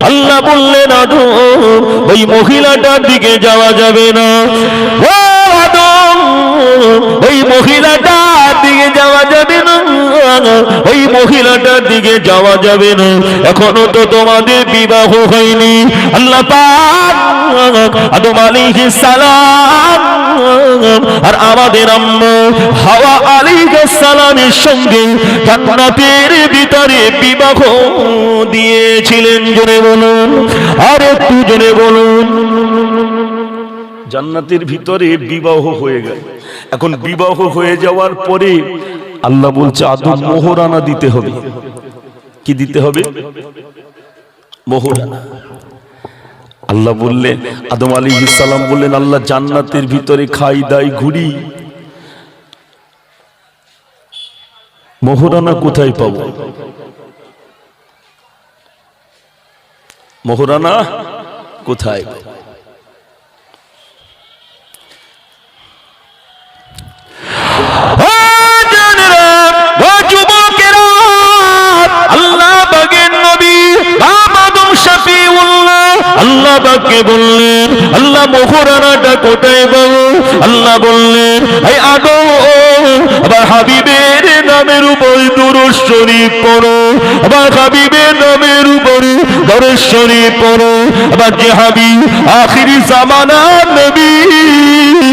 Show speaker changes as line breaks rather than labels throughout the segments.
আল্লাহ বললেন আদম ওই মহিলাটার দিকে যাওয়া যাবে না। ও আদম, ওই মহিলাটার দিকে যাওয়া যাবে না, ওই মহিলাটার দিকে যাওয়া যাবে না। এখনও তো তোমাদের বিবাহ হয়নি। আল্লাহ পাক আদম আলাইহিস সালাম আর আমাদের হাওয়া আলাইহিস সালামের সঙ্গে জান্নাতের ভিতরে বিবাহ দিয়েছিলেন বলুন, আর একটু বলুন। জান্নাতের ভিতরে বিবাহ হয়ে গেল। এখন বিবাহ হয়ে যাওয়ার পরে আল্লাহ বলছে আদম মোহরানা দিতে হবে। কি দিতে হবে? মোহরানা। আল্লাহ বললেন, আদম আলী ইসালাম বললেন, আল্লাহ জান্নাতের ভিতরে খাই দাই ঘুরি মোহরানা কোথায় পাব মোহরানা কোথায় পাবো? আল্লাহ বাকে বললেন আল্লাহ মোহরানাটা কোথায় বাবু আল্লাহ বললেন এই আদম আবার হাবিবের নামের উপর দুরুদ পড়ো আবার হাবিবের নামের উপরে দরুদ পড়ো আবার যে হাবিব আখিরি জামানা নবী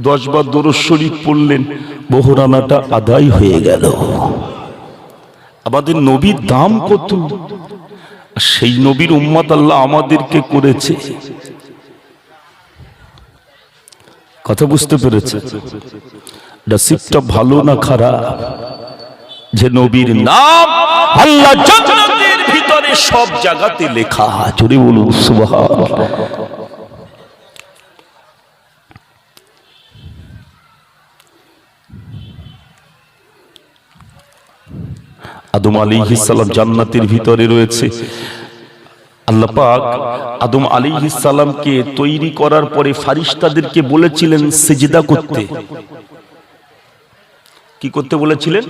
দশ বার দরুদ শরীফ পড়লেন মোহরানাটা আদায় হয়ে গেল। আমাদের নবীর দাম কত? সেই নবীর উম্মত আল্লাহ আমাদেরকে করেছে। কথা বুঝতে পেরেছে? নসিবটা ভালো না খারাপ? যে নবীর নাম আল্লাহ ভিতরে সব জায়গাতে লেখা। জোরে বলুন, সুবহানাল্লাহ। আদম আলী সালাম জান্নাতের ভিতরে রয়েছে। আল্লাহ পাক আদম আলী সালামকে তৈরি করার পরে ফারিস্তাদেরকে বলেছিলেন, সেজদা করতে। কি করতে বলেছিলেন?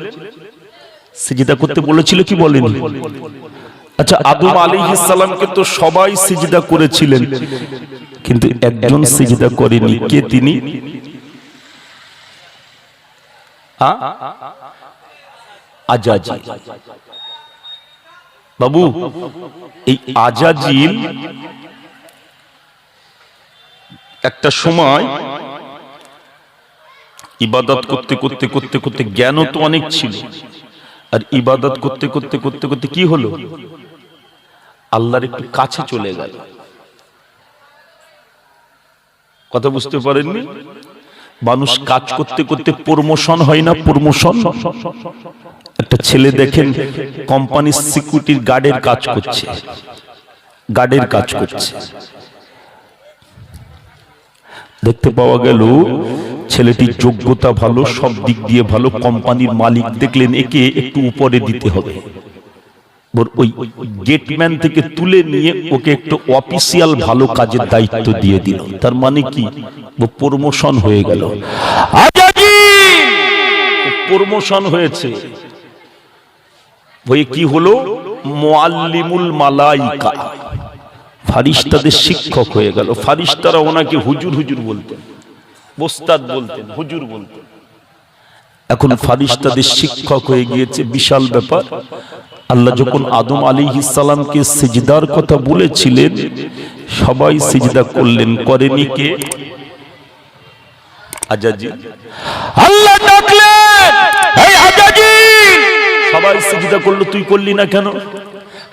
সিজদা করতে বলেছিল কি বলেনি? আচ্ছা আদম আলী সালামকে তো সবাই সিজদা করেছিলেন, কিন্তু একজন সিজদা করেনি। কে তিনি? আ? আজাজি। বাবু, এই আজাজিল একটা সময় ইবাদত করতে করতে করতে করতে জ্ঞানও তো অনেক ছিল। আর ইবাদত করতে করতে করতে করতে কি হলো? আল্লাহর একটু কাছে চলে গেল। কথা বুঝতে পারেননি? মানুষ কাজ করতে করতে প্রমোশন হয় না প্রমোশন একটা ছেলে দেখেন কোম্পানির সিকিউরিটির গার্ডের কাজ করছে। গার্ডের কাজ করছে। দেখতে পাওয়া গেল ছেলেটির যোগ্যতা ভালো সব দিক দিয়ে ভালো কোম্পানির মালিক দেখলেন একে একটু উপরে দিতে হবে। গেটম্যান থেকে তুলে নিয়ে ওকে একটু অফিসিয়াল ভালো কাজের দায়িত্ব দিয়ে দিল। তার মানে কি? ও প্রমোশন হয়ে গেল। প্রমোশন হয়েছে। ওই কি হলো? মোয়াল্লিমুল মালাইকা। ফারিস্তাদের শিক্ষক হয়ে গেল। ফারিস্তারা ওনাকে হুজুর হুজুর বলতেন, ওস্তাদ বলতেন, হুজুর বলতেন। এখন ফারিস্তাদের শিক্ষক হয়ে গিয়েছে বিশাল ব্যাপার। আল্লাহ যখন আদম আলী ইসালামকে সিজদার কথা বলেছিলেন, সবাই সিজদা করলেন, করেনি কে? আজাজি। আল্লাহ সবাই সিজদা করল, তুই করলি না কেন?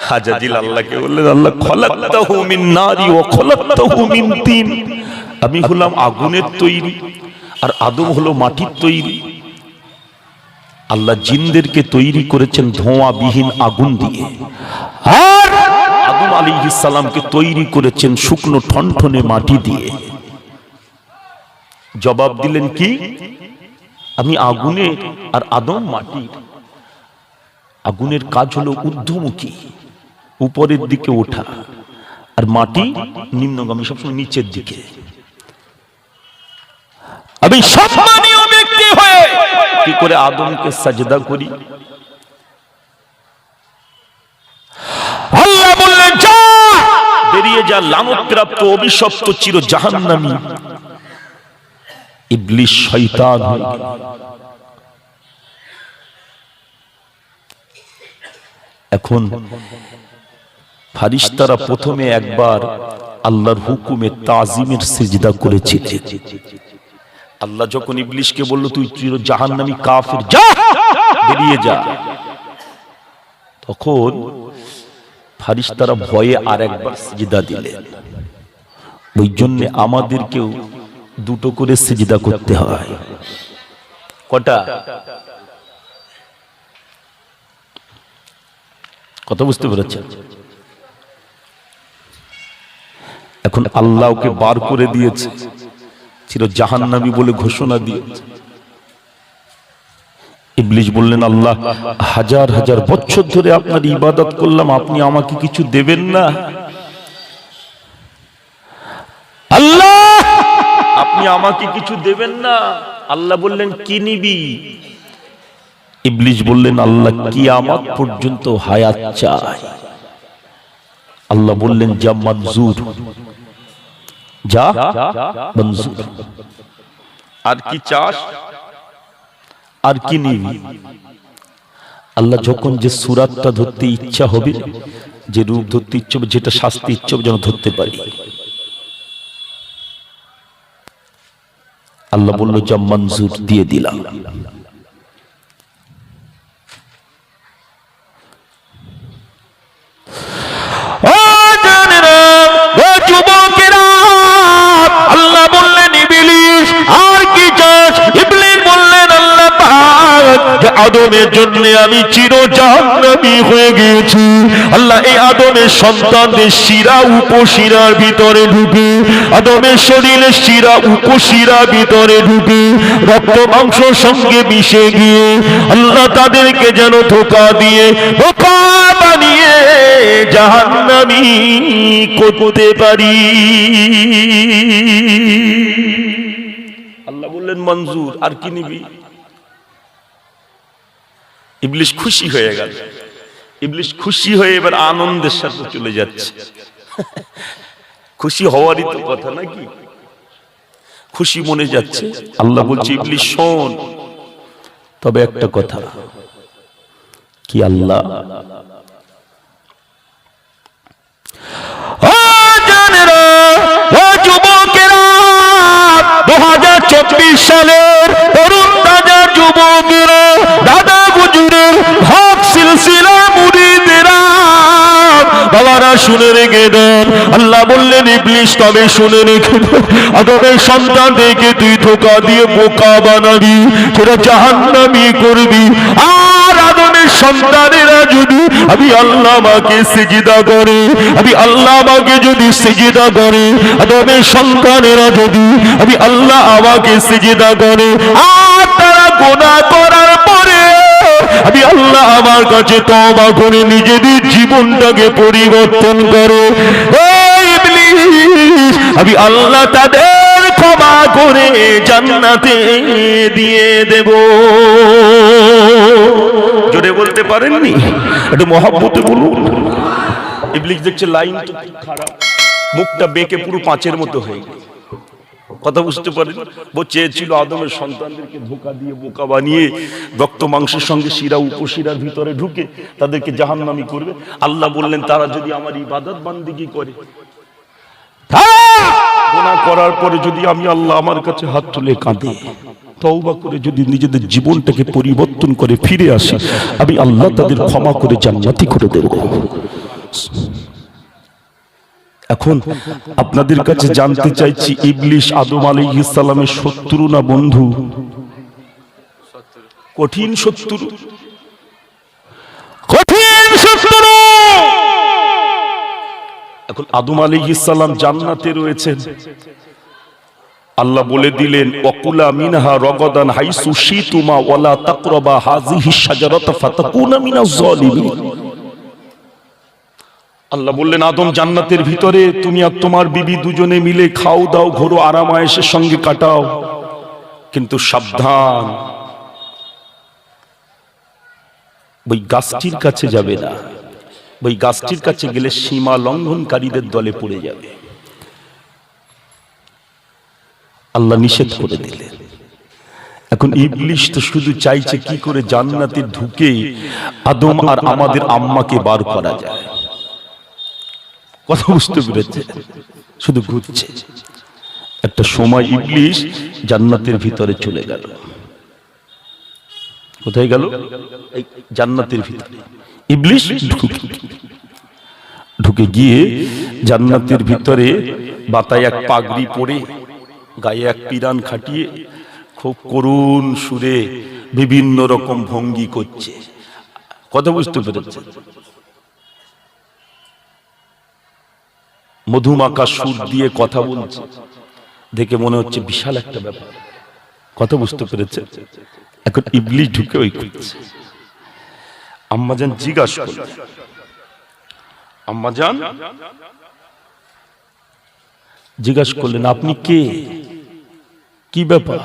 হাজাজিল আল্লাহকে বললেন, আল্লাহ, খলাকতাহু মিন নারি ওয়া খলাকতাহু মিন তিন। আমি হলাম আগুনের তৈরি, আর আদম হলো মাটির তৈরি। আল্লাহ জিনদেরকে তৈরি করেছেন ধোঁয়া বিহীন আগুন দিয়ে। আর আদম আলী ইসালামকে তৈরি করেছেন শুকনো ঠনঠনে মাটি দিয়ে। জবাব দিলেন কি? আমি আগুনে আর আদম মাটি। আগুনের কাজ হলো ঊর্ধ্বমুখী, উপরের দিকে ওঠা। আর মাটি নিম্নগামী, সবসময় নিচের দিকে। আমি হয়ে কি করে আদমকে সাজদা করি? আল্লাহ বললেন, যা! বেরিয়ে যা, লানতপ্রাপ্ত অভিশপ্ত চির জাহান্নামী। ইবলিশ শয়তান। এখন ফারিস্তারা প্রথমে একবার আল্লাহর হুকুমে তাজিমের সিজদা করেছিলেন আল্লাহ যখন ইবলিশকে বলল, তুই চির জাহান্নামী কাফির, যা, বেরিয়ে যা। তখন ফারিস্তারা ভয়ে আর একবার সিজদা দিলেন। ওই জন্য আমাদেরকেও দুটো করে সিজদা করতে হয়। কটা? কথা বুঝতে পেরেছেন? এখন আল্লাহকে বার করে দিয়েছে। ছিল জাহান্নামী বলে ঘোষণা দিয়েছে ইবলিশ বললেন, আল্লাহ, হাজার হাজার বছর ধরে আপনার ইবাদত করলাম, আপনি আমাকে কিছু দেবেন না। আল্লাহ, আপনি আমাকে কিছু দেবেন না। আল্লাহ বললেন, কি নিবি? ইবলিশ বললেন, আল্লাহ কি আমার পর্যন্ত হায়াত চাই। আল্লাহ বললেন যা মঞ্জুর যা মঞ্জুর আর কি চাস? আর কি নিবি? আল্লাহ যখন যে সুরাতটা ধরতে ইচ্ছা হবে যে রূপ ধরতে ইচ্ছে হবে যেটা শাস্তি ইচ্ছে হবে যেন ধরতে পারি। আল্লাহ বলল যা মঞ্জুর দিয়ে দিলাম। জন্য আমি চির জাহান্নামী হয়ে গিয়েছি। আল্লাহ এই আদমের সন্তানদের শিরা উপশিরার ভিতরে ঢুকে, আদমের শরীরে শিরা উপশিরা ভিতরে ঢুকে, রক্ত মাংস সঙ্গে মিশে গিয়ে আল্লাহ তাদেরকে যেন ধোকা দিয়ে, ধোকা বানিয়ে জাহান্নামী করতে পারি। আল্লাহ বললেন, মঞ্জুর, আর কি নিবি? ইবলিশ খুশি হয়ে গেল। ইবলিশ খুশি হয়ে এবার আনন্দের সাথে চলে যাচ্ছে। খুশি হওয়ারই তো কথা নাকি? খুশি মনে যাচ্ছে। আল্লাহ বলছে ইবলিশ শোন। তবে একটা কথা। কি আল্লাহ? ও যুবকেরা, 2024 সালের তরুণ তাজা যুবকেরা, দাদা বাবারা শুনে রেখে দেন। আল্লাহ বললেন, ইবলিশ, তবে শুনে রেখে দেন। তুই ধোকা দিয়ে বোকা বানাবি জাহান্নামি করবি। আর আদমের সন্তানেরা যদি, আমি আল্লাহ আমাকে সেজিদা করে, আমি আল্লাহ আমাকে যদি সেজিদা করে আদমের সন্তানেরা যদি, আমি আল্লাহ আমাকে সেজিদা করে, আর তারা গোনা করার পরে আমি আল্লাহ আমার কাছে তবা করে নিজেদের জীবনটাকে পরিবর্তন করো। আমি আল্লাহ তাদের ক্ষমা করে জান্নাতে দিয়ে দেব। জোরে বলতে পারেননি? একটু মহাব্বতে বলুন। ইবলিস দেখছে লাইন খারাপ। মুখটা বেঁকে পুরো পাঁচের মতো হয়ে গেছে। কথা বুঝতে পারেন ও চেয়েছিল আদমের সন্তানদেরকে ধোকা দিয়ে বোকা বানিয়ে রক্ত মাংসের সঙ্গে শিরা, উপশিরার ভিতরে ঢুকে তাদেরকে জাহান্নামি করবে। আল্লাহ বললেন, তারা যদি আমার ইবাদত বান্দিগি করে করার পরে যদি আমি আল্লাহ আমার কাছে হাত তুলে কাঁদে, তওবা করে যদি নিজেদের জীবনটাকে পরিবর্তন করে ফিরে আসে, আমি আল্লাহ তাদের ক্ষমা করে জান্নাতি করে দেব। এখন আপনাদের কাছে জানতে চাইছি ইবলিশ আদম আলী ইসলামের শত্রু না বন্ধু? কঠিন শত্রু। কঠিন শত্রু!
এখন আদম আলী ইসাল্লাম জান্নাতে রয়েছেন। আল্লাহ বলে দিলেন অকুলা মিনহা রগদান হাইসু শীতুমা ওয়ালা তাকরবা হাজিহি শাজারাতা ফাতাকুনা মিনাজ জালিমিন আল্লাহ বললেন, আদম জান্নাতের ভিতরে তুমি আর তোমার বিবি দুজনে মিলে খাও দাও, ঘোরো, আরামায়েশের সঙ্গে কাটাও। কিন্তু সাবধান। ওই গাছটির কাছে যাবে না। ওই গাছটির কাছে গেলে সীমা লঙ্ঘনকারীদের দলে পড়ে যাবে। আল্লাহ নিষেধ করে দিলেন। এখন ইবলিশ তো শুধু চাইছে কি করে জান্নাতে ঢুকে আদম আর আমাদের আম্মাকে বার করা যায়। কথা বুঝতে পেরেছে, শুধু ঘুরছে। একটা সময় ইবলিশ জান্নাতের ভিতরে চলে গেল। কোথায় গেল? জান্নাতের ভিতরে। ইবলিশ ঢুকে ঢুকে গিয়ে জান্নাতের ভিতরে বাতায় এক পাগড়ি পরে গায়ে এক পিরান খাটিয়ে খুব করুণ সুরে বিভিন্ন রকম ভঙ্গি করছে। কথা বুঝতে পেরেছে? মধুমাকা সুর দিয়ে কথা বলছে। দেখে মনে হচ্ছে বিশাল একটা ব্যাপার। কথা বুঝতে পেরেছে? এখন ইবলিশ ঢুকে ওই করছে। আম্মাজান জিজ্ঞাসা করলেন আম্মাজান? জিজ্ঞাসা করলেন, আপনি কে? কি ব্যাপার?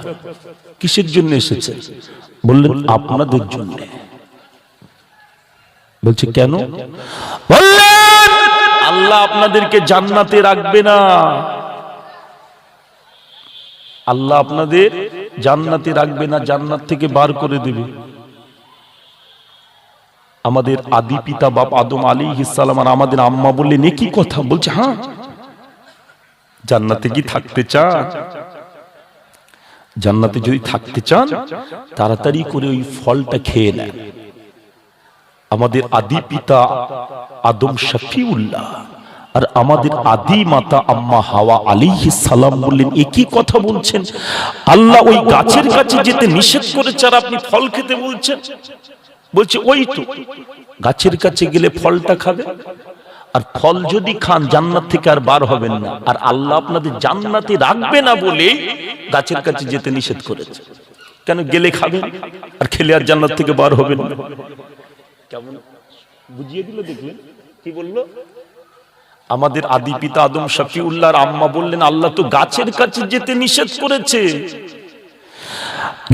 কিসের জন্য এসেছেন? বললেন, আপনাদের জন্য। বলছে, কেন? বললেন আল্লাহ আপনাদেরকে জান্নাতে রাখবে না। আল্লাহ আপনাদের জান্নাতে রাখবে না, জান্নাত থেকে বার করে দেবে। আমাদের আদি পিতা বাপ আদম আলী ইসালাম আর আমাদের আম্মা বললেন কি কথা? বলছে হ্যাঁ। জান্নাতে কি থাকতে চান? জান্নাতে যদি থাকতে চান, তাড়াতাড়ি করে ওই ফলটা খেয়ে নেন। আমাদের আদি পিতা আদম শফিউল্লাহ আর আমাদের আদি মাতা আম্মা হাওয়া আলাইহিস সালাম বললেন একই কথা বলছেন? আল্লাহ ওই গাছের কাছে যেতে নিষেধ করেছে আর আপনি ফল খেতে বলছেন? বলছে, ওই তো, গাছের কাছে গেলে ফলটা খাবে। আর ফল যদি খান, জান্নাত থেকে আর বার হবেন না। আর আল্লাহ আপনাদের জান্নাতে রাখবে না বলে গাছের কাছে যেতে নিষেধ করেছে। কেন গেলে খাবেন আর খেলে আর জান্নাত থেকে বার হবেন না। কেমন? বুঝিয়ে দিল দেখলেন। কি বলল? আমাদের আদি পিতা আদম শফিউল্লাহর আম্মা বললেন আল্লাহ তো গাছের কাছে যেতে নিষেধ করেছে।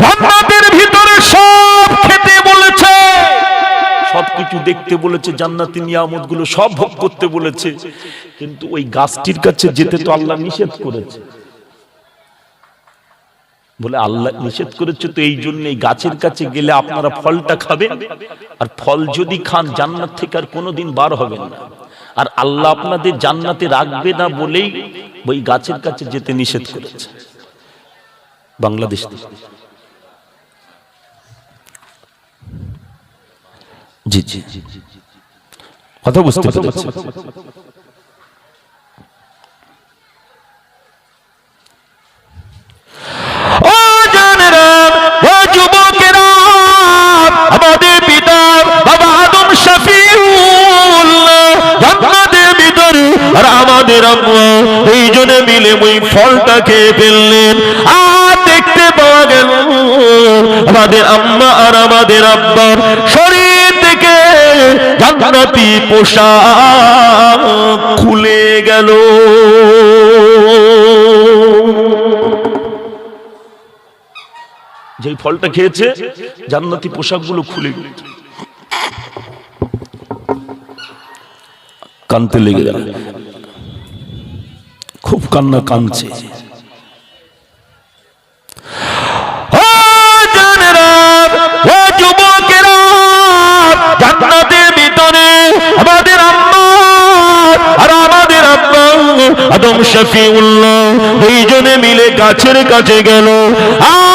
জান্নাতের ভিতরে সব খেতে বলেছে। সবকিছু দেখতে বলেছে জান্নাতি নিয়ামতগুলো সব ভোগ করতে বলেছে। কিন্তু ওই গাছটির কাছে যেতে তো আল্লাহ নিষেধ করেছে। বলে, আল্লাহ নিষেধ করেছে তো এই জন্য এই গাছের কাছে গেলে আপনারা ফলটা খাবেন। আর ফল যদি খান, জান্নাত থেকে আর কোনোদিন বার হবেন না। আর আল্লাহ আপনাদের জান্নাতে রাখবে না বলেই ওই গাছের কাছে যেতে নিষেধ করেছে। বাংলাদেশ। জি জি। কথা বুঝতে পেরেছি।
আমাদের আম্মা এই জনে মিলে ওই ফলটা খেয়ে ফেললেন। আর দেখতে পাওয়া গেল, আমাদের আম্মা আর আমাদের আব্বার শরীর থেকে জান্নাতি পোশাক খুলে গেল।
যে ফলটা খেয়েছে, জান্নাতি খুলে গেল। কানতে লেগে গেল।
আমাদের কানছে আদম শফিউল্লাহ দুইজনে মিলে গাছের কাছে গেল। আমার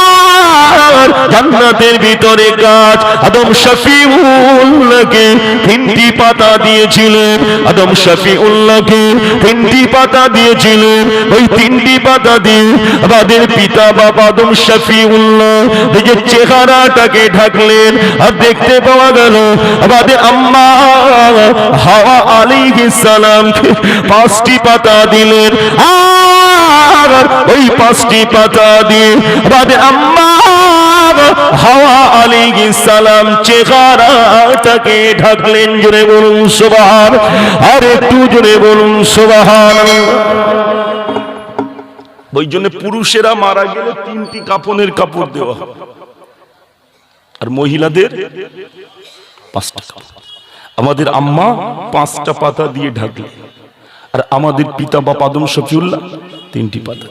জান্নাতের ভিতরে গাছ আদম শফিউল্লাহকে তিনটি পাতা দিয়েছিলেন? আদম শফিউল্লাহকে তিনটি পাতা দিয়েছিলেন? ওই তিনটি পাতা দিয়ে আমাদের পিতা বাবা আদম শফিউল্লাহ নিজের চেহারাটাকে ঢাকলেন আর দেখতে পাওয়া গেল আমাদের আম্মা হাওয়া আলাইহিস সালামকে পাঁচটি পাতা দিলেন। আর ওই পাঁচটি পাতা দিয়ে আমাদের আম্মা হাওয়া আলাইহিস সালাম চেহারাটাকে ঢাকলেন, জোরে বলুন সুবহান, আর একটু জোরে বলুন সুবহান।
ওই জন্য পুরুষেরা মারা গেলে তিনটি কাপনের কাপড় দেওয়া আর মহিলাদের আমাদের আম্মা পাঁচটা পাতা দিয়ে ঢাকলেন। আর আমাদের পিতা বা পাদম শফিউল্লাহ তিনটি পাতা।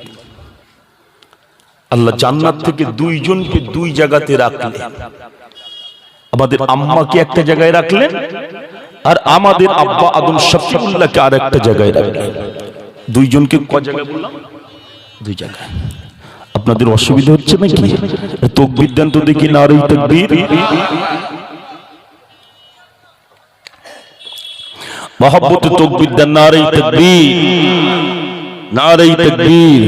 আল্লাহ জান্নাত থেকে দুইজনকে দুই জায়গাতে রাখলেন। আমাদের আম্মাকে একটা জায়গায় রাখলেন? আর আমাদের আব্বা আদম শফিউল্লাহকে আর একটা জায়গায় রাখলেন। দুইজনকে ক জায়গায় বললাম? দুই জায়গায়। আপনাদের অসুবিধা হচ্ছে নাকি? তকবির দেন তো দেখি না আর এই তকবির। মহব্বত তকবির দেন না আর এই তকবির। না আর এই তকবির।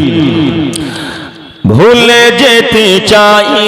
ভুলে যেতে চাই